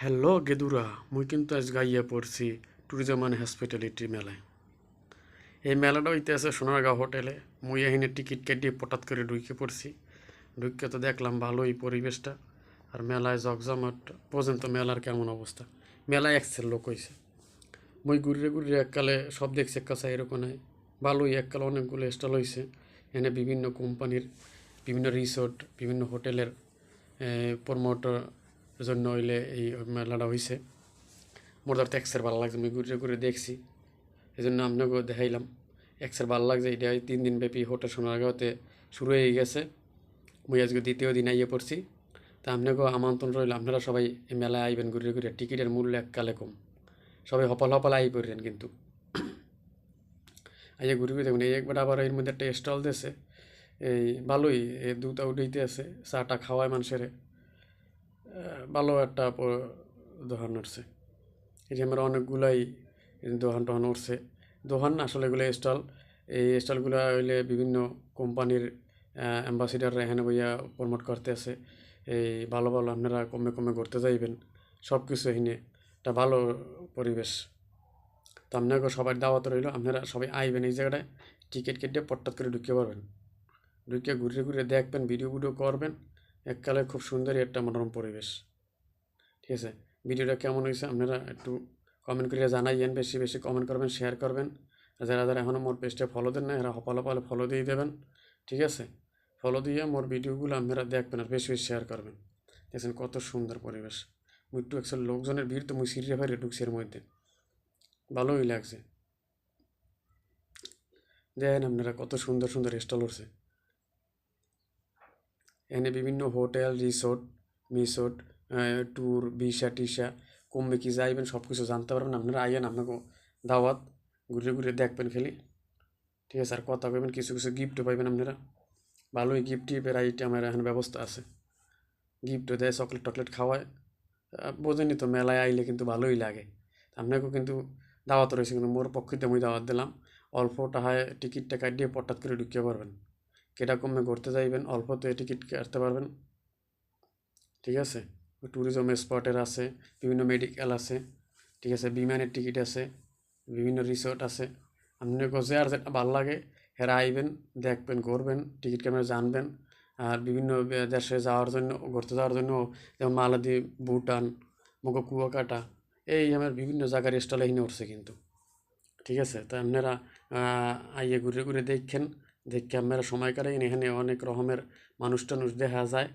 Hello Gedura, মুই কিন্তু আজ গাইয়া পড়ছি ট্যুরিজম অ্যান্ড হসপিটালিটি মেলায়। এই মেলাটা হইতে আছে সোনারগাঁও হোটেলে মুই এখানে টিকিট কেটে পটাত করে ঢুকে পড়ছি। ঢুকে তো দেখলাম ভালোই পরিবেশটা আর মেলায় জগজমাট পর্যন্ত মেলার কেমন অবস্থা। মেলায় একসের লোক হয়েছে মুই ঘুরে ঘুরে এককালে সব দেখছি কাছে এরকম নাই। ভালোই এককালে অনেকগুলো স্টল হয়েছে এনে বিভিন্ন কোম্পানির বিভিন্ন রিসোর্ট, বিভিন্ন হোটেলের প্রমোটর জন্য হইলে এই মেলাটা হয়েছে মোর ধরতে এক্সের ভালো লাগছে, আমি ঘুরে ঘুরে দেখছি। এই জন্য আপনাকেও দেখাইলাম। এক্সের ভালো লাগছে, এটা তিন দিন ব্যাপী হোটেল সোনারগাঁওতে শুরু হয়ে গেছে। মুই আজকে দ্বিতীয় দিন আইয়ে পড়ছি। তা আপনাকেও আমন্ত্রণ রইল, আপনারা সবাই এই মেলায় আইবেন ঘুরে ঘুরে। টিকিটের মূল্য এককালে কম। সবাই হপাল হপাল আই পড়লেন কিন্তু। আইয়া ঘুরে ঘুরে দেখুন, এই একবার আবার এর মধ্যে একটা স্টল দিয়েছে। এই ভালোই এই দুটা উঠাইতে আছে চাটা খাওয়ায় মানুষের। ভালো একটা দোকান উঠছে। এই যে আমরা অনেকগুলাই দোকান টোহান উঠছে। দোকান না, আসলে এগুলো স্টল। এই স্টলগুলো হইলে বিভিন্ন কোম্পানির অ্যাম্বাসিডাররা এখানে বইয়া প্রমোট করতে আছে। এই ভালো ভালো আপনারা কমে কমে ঘুরতে যাইবেন। সব কিছু এখানে একটা ভালো পরিবেশ। তো আপনাকে সবাই দাওয়াত রইল, আপনারা সবাই আইবেন এই জায়গাটায়, টিকিট কেটে পট্টাত করে ঢুকে পারবেন ঢুকে ঘুরে ঘুরে দেখবেন ভিডিও ভিডিও করবেন। এককালে খুব সুন্দরই একটা মনোরম পরিবেশ। ঠিক আছে? ভিডিওটা কেমন হয়েছে আপনারা একটু কমেন্ট করে জানাইয়েন, বেশি বেশি কমেন্ট করবেন শেয়ার করবেন। যারা যারা এখনও মোর পেজটা ফলো দেন না এরা হপালো পালে ফলো দিয়ে দেবেন। ঠিক আছে? ফলো দিয়ে মোর ভিডিওগুলো আপনারা দেখবেন আর বেশি বেশি শেয়ার করবেন। দেখছেন কত সুন্দর পরিবেশ। মুই একটু একশো লোকজনের ভিড় তো মুই সিরিয়া ভাইরে ঢুকছি এর মধ্যে। ভালোই লাগছে। দেখেন আপনারা কত সুন্দর সুন্দর স্টল উঠছে এখানে বিভিন্ন হোটেল, রিসোর্ট, মিসোর্ট ট্যুর, ভিসা, টিসা, কমবে কি যাইবেন সব কিছু জানতে পারবেন। আপনারা আইয়েন আপনাকে দাওয়াত ঘুরে ঘুরে দেখবেন খালি। ঠিক আছে, আর কথা কইবেন, কিছু কিছু গিফটও পাইবেন আপনারা। ভালোই গিফট টিপের আমার এখানে ব্যবস্থা আছে। গিফটও দেয় চকলেট টকলেট খাওয়ায়। বোঝেনি তো মেলায় আইলে কিন্তু ভালোই লাগে। আপনাকেও কিন্তু দাওয়াত রয়েছে কিন্তু মোর পক্ষে মুই দাওয়াত দিলাম। অল্প টাকায় টিকিটটা কাটিয়ে পটাত করে ঢুকিয়ে পারবেন। কীরকমে ঘুরতে যাইবেন, অল্পতে টিকিট কাটতে পারবেন। ঠিক আছে? ট্যুরিজম স্পটের আছে, বিভিন্ন মেডিকেল আছে, ঠিক আছে? বিমানের টিকিট আছে, বিভিন্ন রিসোর্ট আছে। আপনি গজে আর যেটা ভালো লাগে, হেরা আইবেন, দেখবেন, ঘুরবেন, টিকিট ক্যামেরা জানবেন। আর বিভিন্ন দেশে যাওয়ার জন্য, ঘুরতে যাওয়ার জন্য, যেমন মালাদ্বীপ, ভুটান, মগো কুয়াকাটা, এই আমার বিভিন্ন জায়গার স্টলে এখানে উঠছে কিন্তু। ঠিক আছে? তো আপনারা আইয়ে ঘুরে ঘুরে দেখেন দেখে আপনারা সময় কাটাইন এখানে অনেক রকমের মানুষ টানুষ দেখা যায়।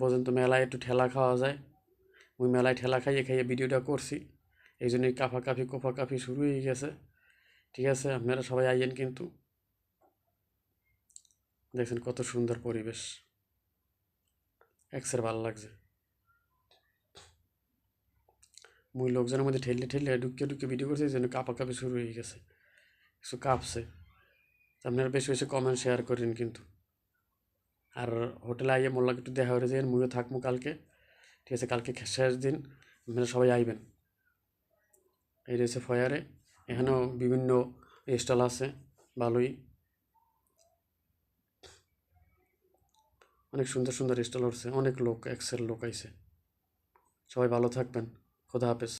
পর্যন্ত মেলায় একটু ঠেলা খাওয়া যায়। ওই মেলায় ঠেলা খাইয়ে খাইয়ে ভিডিওটা করছি। এই জন্যই কাফা কাফি কোফা কাফি শুরু হয়ে গেছে। ঠিক আছে, আপনারা সবাই আইয়েন কিন্তু। দেখছেন কত সুন্দর পরিবেশ। এক্সের ভালো লাগছে। মুই লোকজনের মধ্যে ঠেললে ঠেললে ঢুকে ঢুকে ভিডিও করছে, এই জন্য কাপা কাপি শুরু হয়ে গেছে। কিছু কাঁপছে। তো আপনারা বেশি বেশি কমেন্ট শেয়ার করেন কিন্তু। আর হোটেলে আইয়ে মোল্লাকে একটু দেখা করে যাবেন মুইও থাকব কালকে। ঠিক আছে, কালকে শেষ দিন, আপনারা সবাই আইবেন। এই রয়েছে ফয়ারে এখানেও বিভিন্ন স্টল আছে, ভালোই। অনেক সুন্দর সুন্দর স্টল উঠছে, অনেক লোক এক্সের লোক আইছে। সবাই ভালো থাকবেন, খোদা হাফেজ।